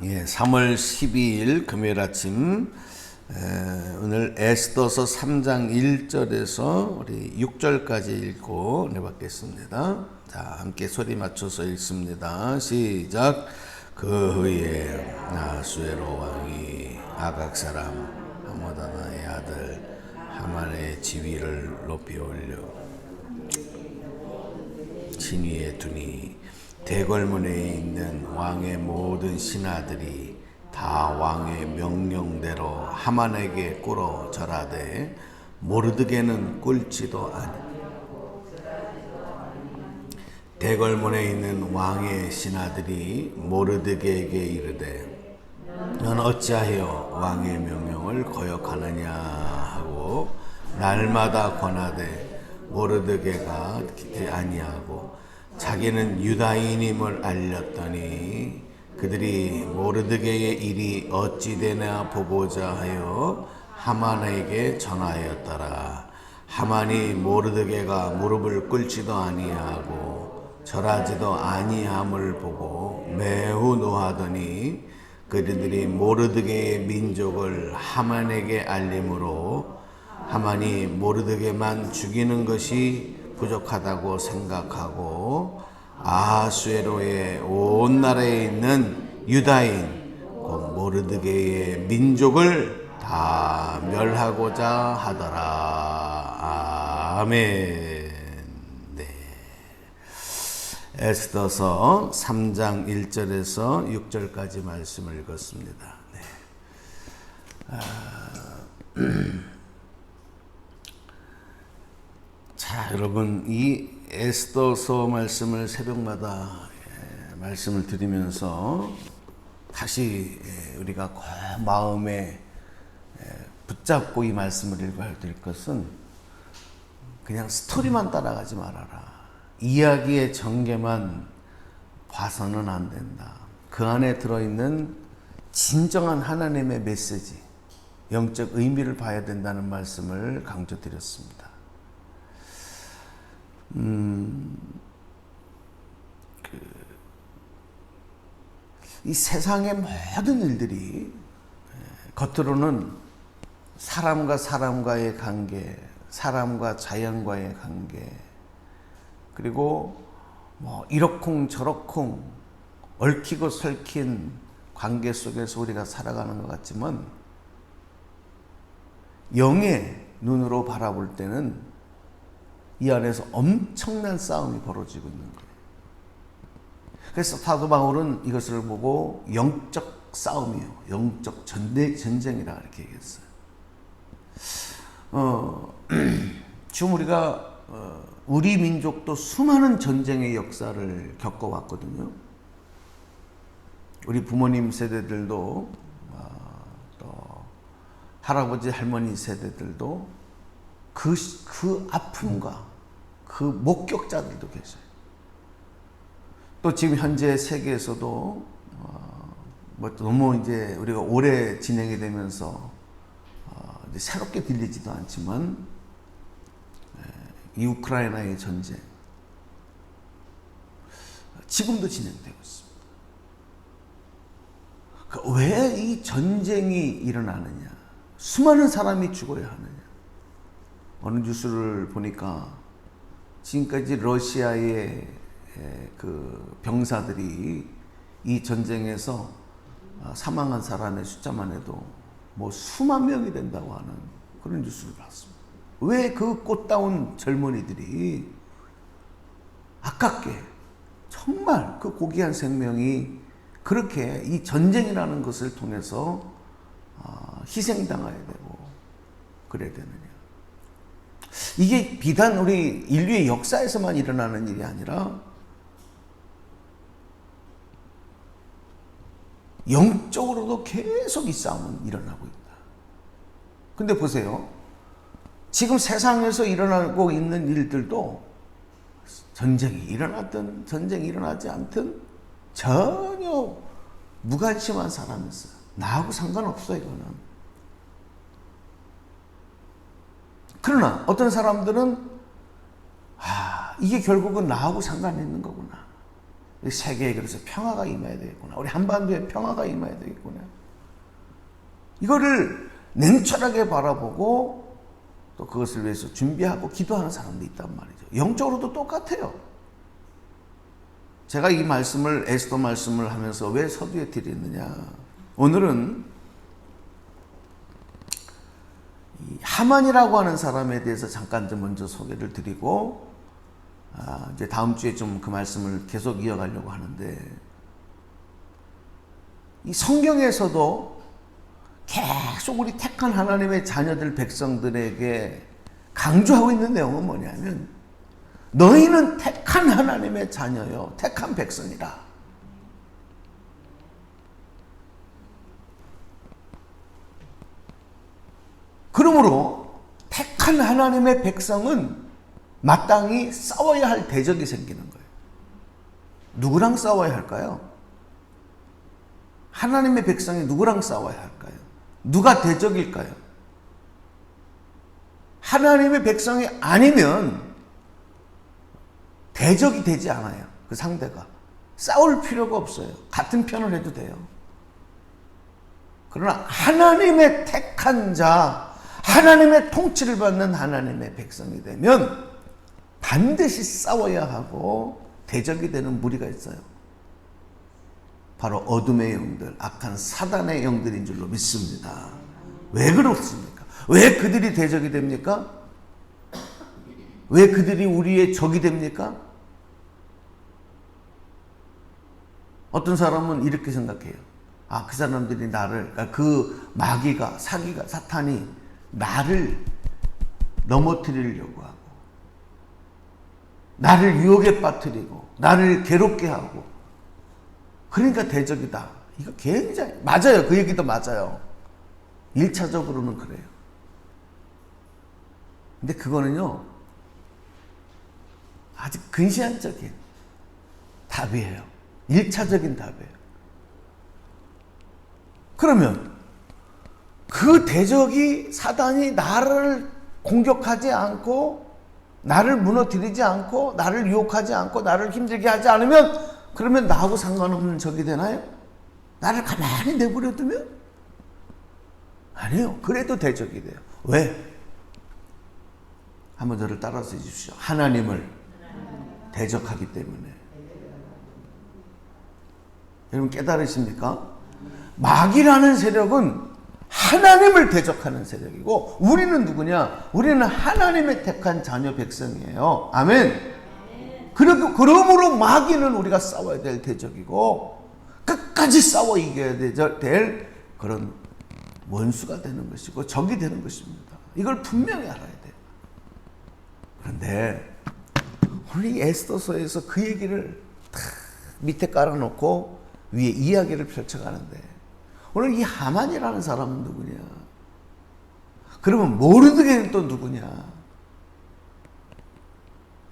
예, 3월 12일 금요일 아침 에, 오늘 에스더서 3장 1절에서 우리 6절까지 읽고 내받겠습니다. 자, 함께 소리 맞춰서 읽습니다. 시작. 그 후에 나수에로 왕이 아각 사람 하모다나의 아들 하만의 지위를 높이 올려 진위에 두니 대궐문에 있는 왕의 모든 신하들이 다 왕의 명령대로 하만에게 꿇어 절하되 모르드게는 꿇지도 아니. 대궐문에 있는 왕의 신하들이 모르드게에게 이르되 넌 어찌하여 왕의 명령을 거역하느냐 하고 날마다 권하되 모르드게가 아니하고 자기는 유다인임을 알렸더니 그들이 모르드게의 일이 어찌 되나 보고자 하여 하만에게 전하였더라. 하만이 모르드게가 무릎을 꿇지도 아니하고 절하지도 아니함을 보고 매우 노하더니 그들이 모르드게의 민족을 하만에게 알림으로 하만이 모르드게만 죽이는 것이 부족하다고 생각하고 아수에로의 온 나라에 있는 유다인 곧 모르드게의 민족을 다 멸하고자 하더라. 아멘. 네. 에스더서 3장 1절에서 6절까지 말씀을 읽었습니다. 네. 아, 자, 여러분 이 에스더서 말씀을 새벽마다 예, 말씀을 드리면서 다시 예, 우리가 꼭 마음에 예, 붙잡고 이 말씀을 읽어야 될 것은 그냥 스토리만 따라가지 말아라. 이야기의 전개만 봐서는 안 된다. 그 안에 들어있는 진정한 하나님의 메시지, 영적 의미를 봐야 된다는 말씀을 강조드렸습니다. 음, 그, 이 세상의 모든 일들이 겉으로는 사람과 사람과의 관계, 사람과 자연과의 관계, 그리고 뭐 이러쿵 저러쿵 얽히고 설킨 관계 속에서 우리가 살아가는 것 같지만 영의 눈으로 바라볼 때는 이 안에서 엄청난 싸움이 벌어지고 있는 거예요. 그래서 사도 바울은 이것을 보고 영적 싸움이요, 영적 전쟁이라 이렇게 얘기했어요. 어, 지금 우리가 어, 우리 민족도 수많은 전쟁의 역사를 겪어왔거든요. 우리 부모님 세대들도 어, 또 할아버지 할머니 세대들도 그, 그 아픔과 그 목격자들도 계셔요. 또 지금 현재 세계에서도 어, 뭐 너무 이제 우리가 오래 진행이 되면서 어, 새롭게 들리지도 않지만 이 우크라이나의 전쟁 지금도 진행되고 있습니다. 그러니까 왜이 전쟁이 일어나느냐? 수많은 사람이 죽어야 하느냐? 어느 뉴스를 보니까 지금까지 러시아의 그 병사들이 이 전쟁에서 사망한 사람의 숫자만 해도 뭐 수만 명이 된다고 하는 그런 뉴스를 봤습니다. 왜 그 꽃다운 젊은이들이 아깝게 정말 그 고귀한 생명이 그렇게 이 전쟁이라는 것을 통해서 희생당해야 되고 그래야 되느냐. 이게 비단 우리 인류의 역사에서만 일어나는 일이 아니라 영적으로도 계속 이 싸움은 일어나고 있다. 근데 보세요. 지금 세상에서 일어나고 있는 일들도 전쟁이 일어났든 전쟁이 일어나지 않든 전혀 무관심한 사람이 있어요. 나하고 상관없어 이거는. 그러나 어떤 사람들은 아 이게 결국은 나하고 상관이 있는 거구나. 이 세계에 그래서 평화가 임해야 되겠구나. 우리 한반도에 평화가 임해야 되겠구나. 이거를 냉철하게 바라보고 또 그것을 위해서 준비하고 기도하는 사람도 있단 말이죠. 영적으로도 똑같아요. 제가 이 말씀을 에스더 말씀을 하면서 왜 서두에 드리느냐. 오늘은 이 하만이라고 하는 사람에 대해서 잠깐 좀 먼저 소개를 드리고 아, 이제 다음 주에 좀 그 말씀을 계속 이어가려고 하는데 이 성경에서도 계속 우리 택한 하나님의 자녀들 백성들에게 강조하고 있는 내용은 뭐냐면 너희는 택한 하나님의 자녀요. 택한 백성이라 그러므로 택한 하나님의 백성은 마땅히 싸워야 할 대적이 생기는 거예요. 누구랑 싸워야 할까요? 하나님의 백성이 누구랑 싸워야 할까요? 누가 대적일까요? 하나님의 백성이 아니면 대적이 되지 않아요. 그 상대가. 싸울 필요가 없어요. 같은 편을 해도 돼요. 그러나 하나님의 택한 자, 하나님의 통치를 받는 하나님의 백성이 되면 반드시 싸워야 하고 대적이 되는 무리가 있어요. 바로 어둠의 영들, 악한 사단의 영들인 줄로 믿습니다. 왜 그렇습니까? 왜 그들이 대적이 됩니까? 왜 그들이 우리의 적이 됩니까? 어떤 사람은 이렇게 생각해요. 아, 그 사람들이 나를, 그러니까 그 마귀가, 사기가, 사탄이 나를 넘어뜨리려고 하고, 나를 유혹에 빠뜨리고, 나를 괴롭게 하고, 그러니까 대적이다. 이거 굉장히, 맞아요. 그 얘기도 맞아요. 1차적으로는 그래요. 근데 그거는요, 아주 근시안적인 답이에요. 1차적인 답이에요. 그러면 그 대적이 사단이 나를 공격하지 않고 나를 무너뜨리지 않고 나를 유혹하지 않고 나를 힘들게 하지 않으면 그러면 나하고 상관없는 적이 되나요? 나를 가만히 내버려 두면 아니요. 그래도 대적이 돼요. 왜? 한번 저를 따라서 해주십시오. 하나님을 대적하기 때문에. 여러분 깨달으십니까? 마귀라는 세력은 하나님을 대적하는 세력이고 우리는 누구냐? 우리는 하나님의 택한 자녀 백성이에요. 아멘. 그러, 그러므로 마귀는 우리가 싸워야 될 대적이고 끝까지 싸워 이겨야 될 그런 원수가 되는 것이고 적이 되는 것입니다. 이걸 분명히 알아야 돼요. 그런데 오늘 이 에스더서에서 그 얘기를 탁 밑에 깔아놓고 위에 이야기를 펼쳐가는데 오늘 이 하만이라는 사람은 누구냐? 그러면 모르드게는 또 누구냐?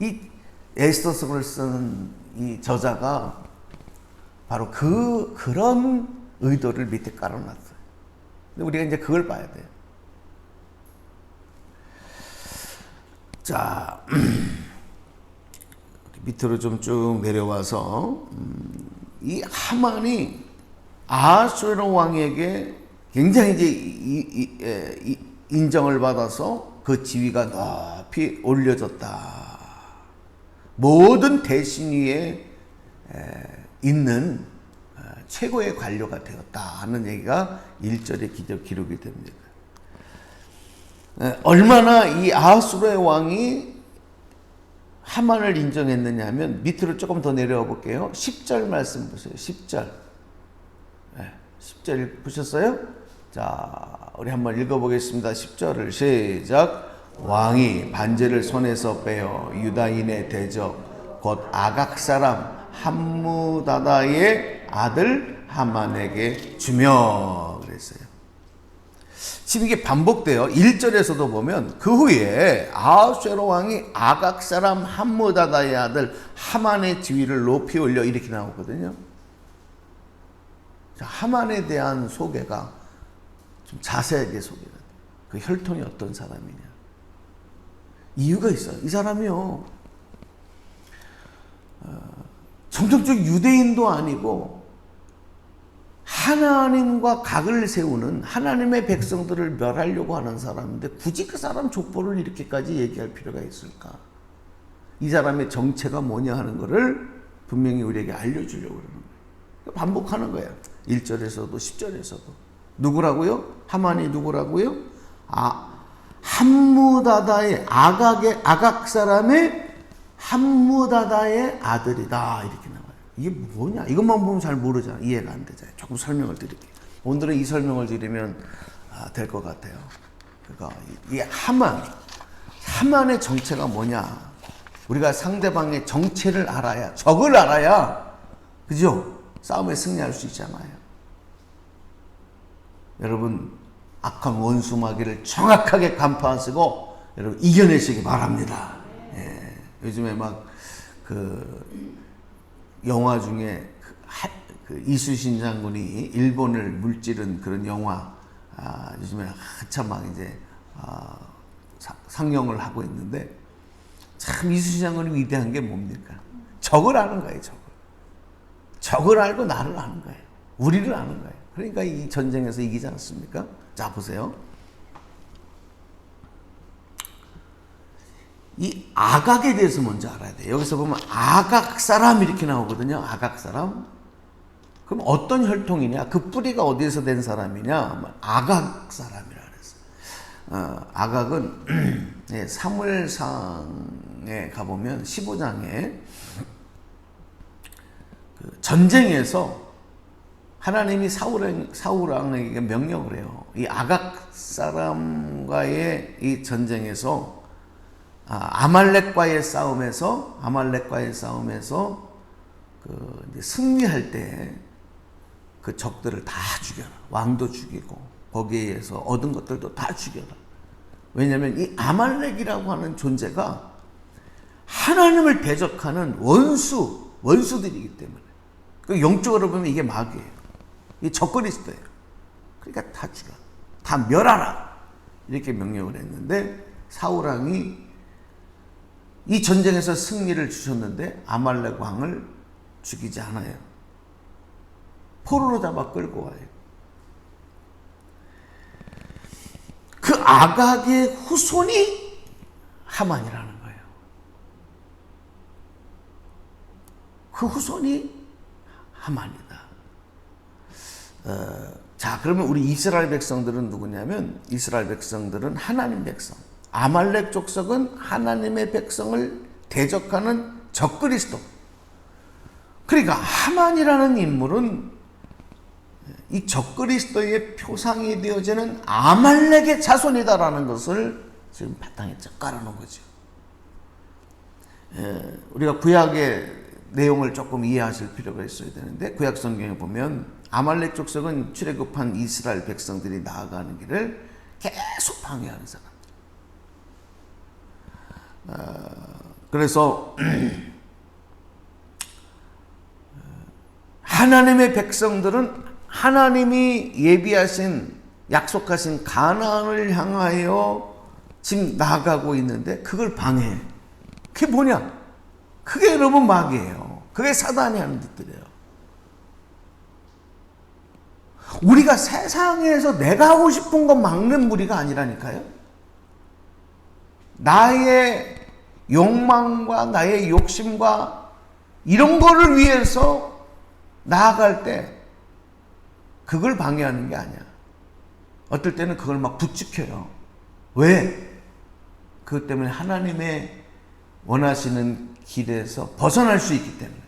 이 에스더서를 쓰는 이 저자가 바로 그 그런 의도를 밑에 깔아놨어요. 근데 우리가 이제 그걸 봐야 돼요. 자 밑으로 좀 쭉 내려와서 음, 이 하만이 아수르 왕에게 굉장히 이제 인정을 받아서 그 지위가 높이 올려졌다. 모든 대신 위에 있는 어, 최고의 관료가 되었다 하는 얘기가 1절에 기록이 됩니다. 얼마나 이 아수르의 왕이 하만을 인정했느냐 하면 밑으로 조금 더 내려와 볼게요. 10절 말씀 보세요. 10절. 네, 10절 보셨어요? 자, 우리 한번 읽어보겠습니다. 10절을 시작. 왕이 반제를 손에서 빼어 유다인의 대적 곧 아각 사람 함무다다의 아들 하만에게 주며 그랬어요. 지금 이게 반복돼요. 1절에서도 보면 그 후에 아하수에로 왕이 아각 사람 함무다다의 아들 하만의 지위를 높이 올려 이렇게 나오거든요. 하만에 대한 소개가 좀 자세하게 소개가 돼요. 그 혈통이 어떤 사람이냐. 이유가 있어요. 이 사람이요. 어, 전통적 유대인도 아니고 하나님과 각을 세우는 하나님의 백성들을 멸하려고 하는 사람인데 굳이 그 사람 족보를 이렇게까지 얘기할 필요가 있을까? 이 사람의 정체가 뭐냐 하는 것을 분명히 우리에게 알려주려고 그러는 거예요. 반복하는 거예요. 1절에서도 10절에서도. 누구라고요? 하만이 누구라고요? 아, 함무다다의 아각의 아각 사람의 함무다다의 아들이다 이렇게 나와요. 이게 뭐냐? 이것만 보면 잘 모르잖아. 이해가 안 되잖아요. 조금 설명을 드릴게요. 오늘은 이 설명을 드리면 아, 될것 같아요. 그러니까 이 하만, 하만의 정체가 뭐냐? 우리가 상대방의 정체를 알아야, 적을 알아야, 그죠? 싸움에 승리할 수 있잖아요. 여러분, 악한 원수 마귀를 정확하게 간파하시고, 여러분, 이겨내시기 바랍니다. 예, 요즘에 막, 그, 영화 중에 그, 하, 그 이수신 장군이 일본을 물찌른 그런 영화, 아, 요즘에 한참 막 이제, 아, 사, 상영을 하고 있는데, 참 이수신 장군이 위대한 게 뭡니까? 적을 아는 거예요, 적을. 적을 알고 나를 아는 거예요. 우리를 아는 거예요. 그러니까 이 전쟁에서 이기지 않습니까? 자, 보세요. 이 아각에 대해서 먼저 알아야 돼요. 여기서 보면 아각 사람 이렇게 나오거든요. 아각 사람. 그럼 어떤 혈통이냐? 그 뿌리가 어디에서 된 사람이냐? 아각 사람이라 그랬어. 어, 아각은 네, 사무엘상에 가보면 15장에 그 전쟁에서 하나님이 사울 사울 왕에게 명령을 해요. 이 아각 사람과의 이 전쟁에서 아, 아말렉과의 싸움에서 아말렉과의 싸움에서 그 승리할 때 그 적들을 다 죽여라. 왕도 죽이고 거기에서 얻은 것들도 다 죽여라. 왜냐하면 이 아말렉이라고 하는 존재가 하나님을 대적하는 원수 원수들이기 때문에 그 영적으로 보면 이게 마귀예요. 이 적그리스도예요. 그러니까 다 죽여, 다 멸하라 이렇게 명령을 했는데 사울 왕이 이 전쟁에서 승리를 주셨는데 아말렉 왕을 죽이지 않아요. 포로로 잡아 끌고 와요. 그 아각의 후손이 하만이라는 거예요. 그 후손이 하만이다. 어, 자, 그러면 우리 이스라엘 백성들은 누구냐면 이스라엘 백성들은 하나님 백성. 아말렉 족속은 하나님의 백성을 대적하는 적그리스도. 그러니까 하만이라는 인물은 이 적그리스도의 표상이 되어지는 아말렉의 자손이다라는 것을 지금 바탕에 쫙 깔아놓은 거죠. 예, 우리가 구약의 내용을 조금 이해하실 필요가 있어야 되는데 구약 성경에 보면 아말렉 족속은 출애굽한 이스라엘 백성들이 나아가는 길을 계속 방해하는 사람. 어, 그래서 하나님의 백성들은 하나님이 예비하신 약속하신 가나안을 향하여 지금 나아가고 있는데 그걸 방해해. 그게 뭐냐? 그게 여러분 마귀예요. 그게 사단이 하는 짓들이에요. 우리가 세상에서 내가 하고 싶은 거 막는 무리가 아니라니까요. 나의 욕망과 나의 욕심과 이런 거를 위해서 나아갈 때 그걸 방해하는 게 아니야. 어떨 때는 그걸 막 부추켜요. 왜? 그것 때문에 하나님의 원하시는 길에서 벗어날 수 있기 때문에.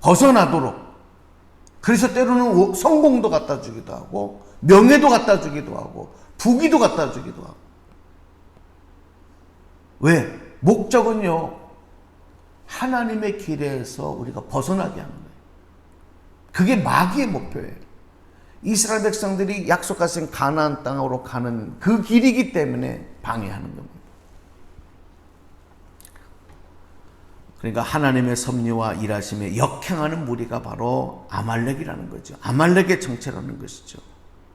벗어나도록. 그래서 때로는 성공도 갖다 주기도 하고, 명예도 갖다 주기도 하고, 부귀도 갖다 주기도 하고. 왜? 목적은요, 하나님의 길에서 우리가 벗어나게 하는 거예요. 그게 마귀의 목표예요. 이스라엘 백성들이 약속하신 가나안 땅으로 가는 그 길이기 때문에 방해하는 겁니다. 그러니까 하나님의 섭리와 일하심에 역행하는 무리가 바로 아말렉이라는 거죠. 아말렉의 정체라는 것이죠.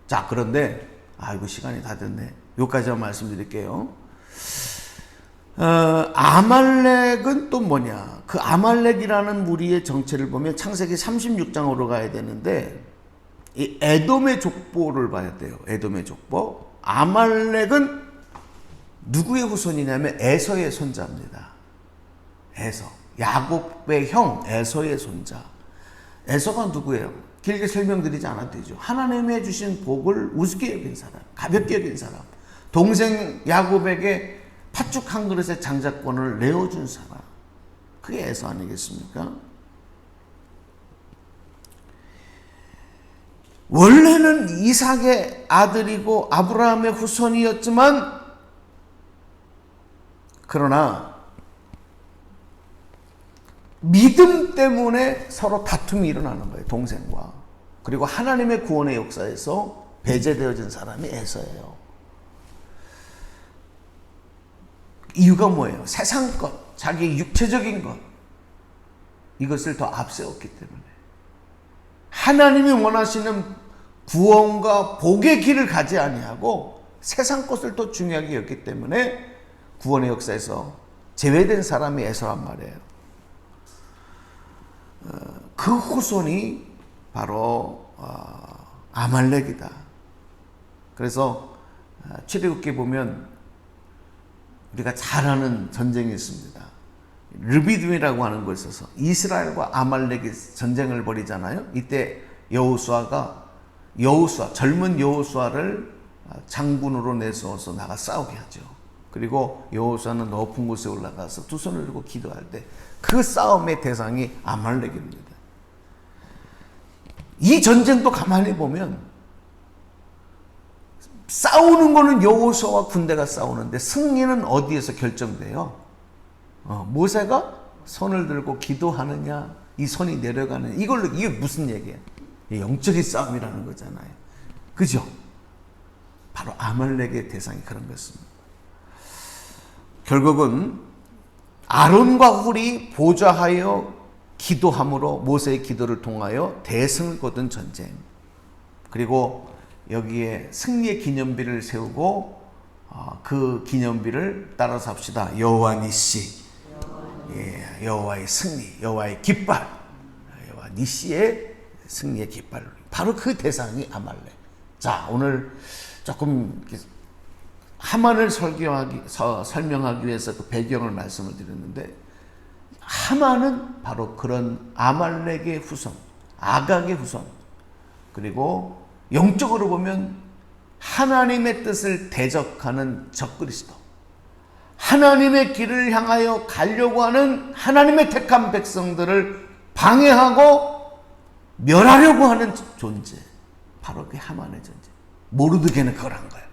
자, 그런데 아이고 시간이 다 됐네. 여기까지만 말씀드릴게요. 어, 아말렉은 또 뭐냐? 그 아말렉이라는 무리의 정체를 보면 창세기 36장으로 가야 되는데 이 에돔의 족보를 봐야 돼요. 에돔의 족보. 아말렉은 누구의 후손이냐면 에서의 손자입니다. 에서. 야곱의 형 에서의 손자. 에서가 누구예요? 길게 설명드리지 않아도 되죠. 하나님이 해주신 복을 우습게 여긴 사람, 가볍게 여긴 사람, 동생 야곱에게 팥죽 한 그릇의 장자권을 내어준 사람. 그게 에서 아니겠습니까? 원래는 이삭의 아들이고 아브라함의 후손이었지만 그러나 믿음 때문에 서로 다툼이 일어나는 거예요. 동생과. 그리고 하나님의 구원의 역사에서 배제되어진 사람이 에서예요. 이유가 뭐예요? 세상 것, 자기 육체적인 것. 이것을 더 앞세웠기 때문에. 하나님이 원하시는 구원과 복의 길을 가지 아니하고 세상 것을 더 중요하게 여겼기 때문에 구원의 역사에서 제외된 사람이 에서란 말이에요. 어, 그 후손이 바로 어, 아말렉이다. 그래서 어, 출애굽기 보면 우리가 잘 아는 전쟁이 있습니다. 르비딤이라고 하는 곳에서 이스라엘과 아말렉이 전쟁을 벌이잖아요. 이때 여호수아가 여호수아 젊은 여호수아를 장군으로 내세워서 나가 싸우게 하죠. 그리고 여호수아는 높은 곳에 올라가서 두 손을 들고 기도할 때 그 싸움의 대상이 아말렉입니다. 이 전쟁도 가만히 보면 싸우는 거는 여호수아와 군대가 싸우는데 승리는 어디에서 결정돼요? 어, 모세가 손을 들고 기도하느냐, 이 손이 내려가느냐, 이걸로 이게 무슨 얘기예요? 영적인 싸움이라는 거잖아요. 그죠? 바로 아말렉의 대상이 그런 것입니다. 결국은 아론과 훌이 보좌하여 기도함으로 모세의 기도를 통하여 대승을 거둔 전쟁. 그리고 여기에 승리의 기념비를 세우고 어, 그 기념비를 따라서 합시다. 여호와 니시. 예, 여호와의 승리, 여호와의 깃발. 여호와 니시의 승리의 깃발. 바로 그 대상이 아말렉. 자, 오늘 조금 하만을 설교하기, 서, 설명하기 위해서 그 배경을 말씀을 드렸는데 하만은 바로 그런 아말렉의 후손, 아각의 후손, 그리고 영적으로 보면 하나님의 뜻을 대적하는 적그리스도, 하나님의 길을 향하여 가려고 하는 하나님의 택한 백성들을 방해하고 멸하려고 하는 존재, 바로 그 하만의 존재. 모르드게는 그걸 한 거예요.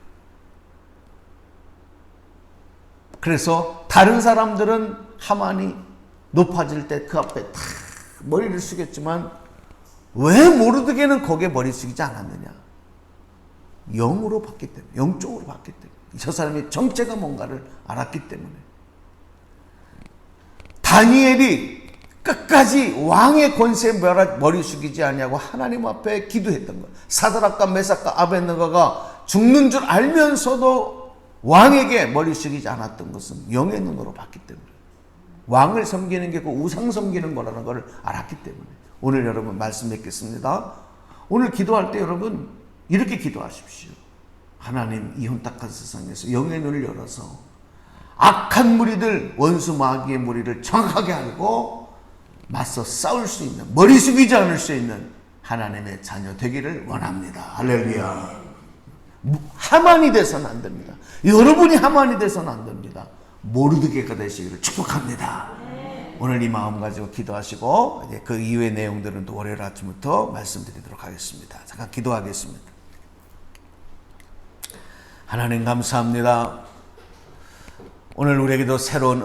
그래서 다른 사람들은 하만이 높아질 때 그 앞에 다 머리를 숙였지만 왜 모르드게는 거기에 머리 숙이지 않았느냐? 영으로 봤기 때문에, 영적으로 봤기 때문에. 저 사람의 정체가 뭔가를 알았기 때문에. 다니엘이 끝까지 왕의 권세에 머리 숙이지 않냐고 하나님 앞에 기도했던 거. 사드락과 메삭과 아벤느가가 죽는 줄 알면서도 왕에게 머리 숙이지 않았던 것은 영의 눈으로 봤기 때문에. 왕을 섬기는 게 그 우상 섬기는 거라는 걸 알았기 때문에. 오늘 여러분 말씀 맺겠습니다. 오늘 기도할 때 여러분 이렇게 기도하십시오. 하나님 이 혼탁한 세상에서 영의 눈을 열어서 악한 무리들 원수 마귀의 무리를 정확하게 알고 맞서 싸울 수 있는 머리 숙이지 않을 수 있는 하나님의 자녀 되기를 원합니다. 할렐루야. 하만이 돼서는 안 됩니다. 여러분이 하만이 돼서는 안 됩니다. 모르드게가 되시기를 축복합니다. 오늘 이 마음 가지고 기도하시고 이제 그 이후의 내용들은 또 월요일 아침부터 말씀드리도록 하겠습니다. 잠깐 기도하겠습니다. 하나님 감사합니다. 오늘 우리에게도 새로운